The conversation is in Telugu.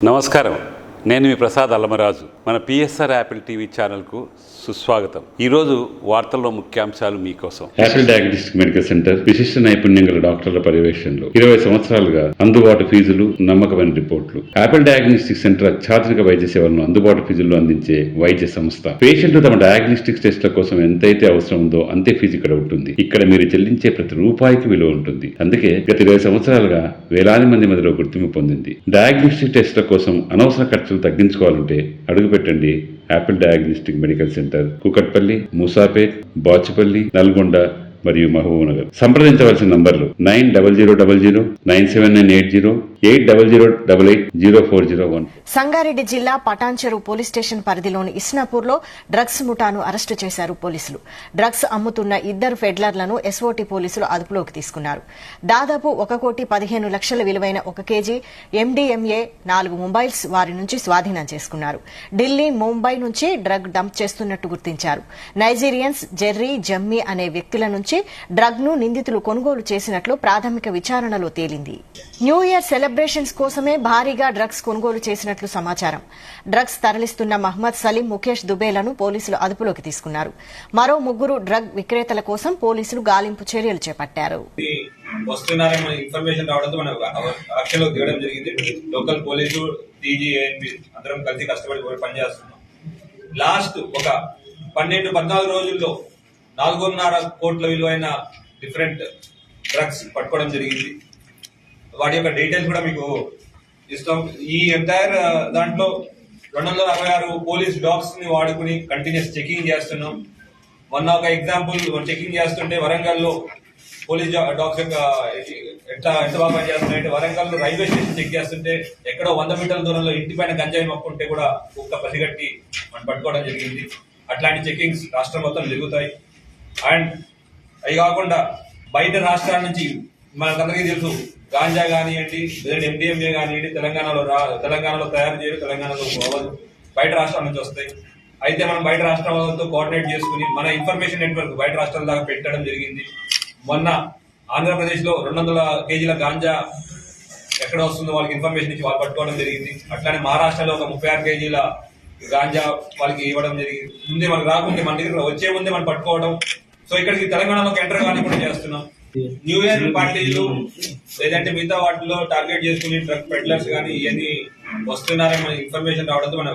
నమస్కారం నేను మీ ప్రసాద్ అల్లమరాజు. మన పిఎస్ఆర్ యాపిల్ టీవీ ఛానల్కు సుస్వాగతం. ఈరోజు వార్తల్లో ముఖ్యాంశాలు మీకోసం. యాపిల్ డయాగ్నోస్టిక్ మెడికల్ సెంటర్ విశిష్ట నైపుణ్యం గల డాక్టర్ల పర్యవేక్షణలో. ఇరవై సంవత్సరాలుగా అందుబాటు ఫీజులు నమ్మకమైన రిపోర్ట్లు. యాపిల్ డయాగ్నోస్టిక్ సెంటర్ అత్యాధునిక వైద్య సేవలను అందుబాటు ఫీజుల్లో అందించే వైద్య సంస్థ. పేషెంట్లు తమ డయాగ్నోస్టిక్ టెస్ట్ల కోసం ఎంతైతే అవసరం ఉందో అంతే ఫీజు ఇక్కడ ఉంటుంది. ఇక్కడ మీరు చెల్లించే ప్రతి రూపాయికి విలువ ఉంటుంది. అందుకే గత ఇరవై సంవత్సరాలుగా వేలాది మంది మధ్యలో గుర్తింపు పొందింది. డయాగ్నోస్టిక్ టెస్ట్ల కోసం అనవసర ఖర్చులు తగ్గించుకోవాలంటే అడుగుపెట్టండి. Apple diagnostic medical centre Kukatpally Moosapet Bachupally Nalgonda మరియు మహబూబ్నగర్. సంప్రదించవలసిన నంబర్లు nine double zero double zero nine seven nine eight zero eight double zero double eight zero four zero one. Sangareddy జిల్లా పటాన్చెరు పోలీస్ స్టేషన్ పరిధిలోని ఇస్నాపూర్లో డ్రగ్స్ ముఠాను అరెస్టు చేశారు పోలీసులు. డ్రగ్స్ అమ్ముతున్న ఇద్దరు ఫెడ్లర్లను ఎస్ఓటీ పోలీసులు అదుపులోకి తీసుకున్నారు. దాదాపు ఒక కోటి పదిహేను లక్షల విలువైన ఒక కేజీ ఎండీఎంఏ నాలుగు మొబైల్స్ వారి నుంచి స్వాధీనం చేసుకున్నారు. ఢిల్లీ ముంబై నుంచి డ్రగ్ డంప్ చేస్తున్నట్టు గుర్తించారు. నైజీరియన్స్ జెర్రీ జమ్మీ అనే వ్యక్తుల నుంచి డ్రగ్ను నిందితులు కొనుగోలు చేసినట్లు ప్రాథమిక విచారణలో తేలింది. న్యూ ఇయర్ సెలబ్రేషన్స్ కోసమే భారీగా డ్రగ్స్ కొనుగోలు చేసినట్లు సమాచారం. డ్రగ్స్ తరలిస్తున్న మహ్మద్ సలీం ముఖేష్ దుబేలను పోలీసులు అదుపులోకి తీసుకున్నారు. మరో ముగ్గురు డ్రగ్ విక్రేతల కోసం పోలీసులు గాలింపు చర్యలు చేపట్టారు. వస్తున్నారని ఇన్ఫర్మేషన్ రావడంతో మనం యాక్షన్లో దిగడం జరిగింది. లోకల్ పోలీసు టీజీ అందరం కలిసి కష్టపడి పనిచేస్తున్నాం. లాస్ట్ ఒక పన్నెండు పద్నాలుగు రోజుల్లో నాలుగున్నర కోట్ల విలువైన డిఫరెంట్ డ్రగ్స్ పట్టుకోవడం జరిగింది. వాటి యొక్క డీటెయిల్స్ కూడా మీకు ఇస్తాం. ఈ ఎంటైర్ దాంట్లో రెండు వందల అరవై ఆరు పోలీస్ డాగ్స్ని వాడుకుని కంటిన్యూస్ చెకింగ్ చేస్తున్నాం. మొన్న ఒక ఎగ్జాంపుల్ చెకింగ్ చేస్తుంటే వరంగల్లో పోలీస్ డాగ్స్ యొక్క ఎంత ఎంత బాగా పనిచేస్తున్నాయంటే వరంగల్ రైల్వే స్టేషన్ చెక్ చేస్తుంటే ఎక్కడో వంద మీటర్ల దూరంలో ఇంటి పైన గంజాయి మొక్క ఉంటే కూడా కుక్క పసిగట్టి మనం పట్టుకోవడం జరిగింది. అట్లాంటి చెకింగ్స్ రాష్ట్రం మొత్తం జరుగుతాయి. అండ్ అవి కాకుండా బయట రాష్ట్రాల నుంచి మనకందరికీ తెలుసు. గాంజా కానివ్వండి లేదంటే ఎండిఎంఏ కానివ్వండి తెలంగాణలో రా తెలంగాణలో తయారు చేయరు తెలంగాణలో అవ్వదు. బయట రాష్ట్రాల నుంచి వస్తాయి. అయితే మనం బయట రాష్ట్రాలతో కోఆర్డినేట్ చేసుకుని మన ఇన్ఫర్మేషన్ నెట్వర్క్ బయట రాష్ట్రాల దాకా పెట్టడం జరిగింది. మొన్న ఆంధ్రప్రదేశ్లో రెండు వందల కేజీల గాంజా ఎక్కడ వస్తుందో వాళ్ళకి ఇన్ఫర్మేషన్ ఇచ్చి వాళ్ళు పట్టుకోవడం జరిగింది. అట్లానే మహారాష్ట్రలో ఒక ముప్పై ఆరు కేజీల గాంజా వాళ్ళకి ఇవ్వడం జరిగింది. ముందే మనకు రాకుంటే మన దగ్గర వచ్చే ముందే మనం పట్టుకోవడం. సో ఇక్కడికి తెలంగాణలోకి ఎంటర్ కానీ కూడా చేస్తున్నాం. న్యూ ఇయర్ పార్టీలు లేదంటే మిగతా వాటిలో టార్గెట్ చేసుకుని డ్రగ్ పెడ్లర్స్ కానీ ఇవన్నీ వస్తున్నారని ఇన్ఫర్మేషన్ రావడంతో మనం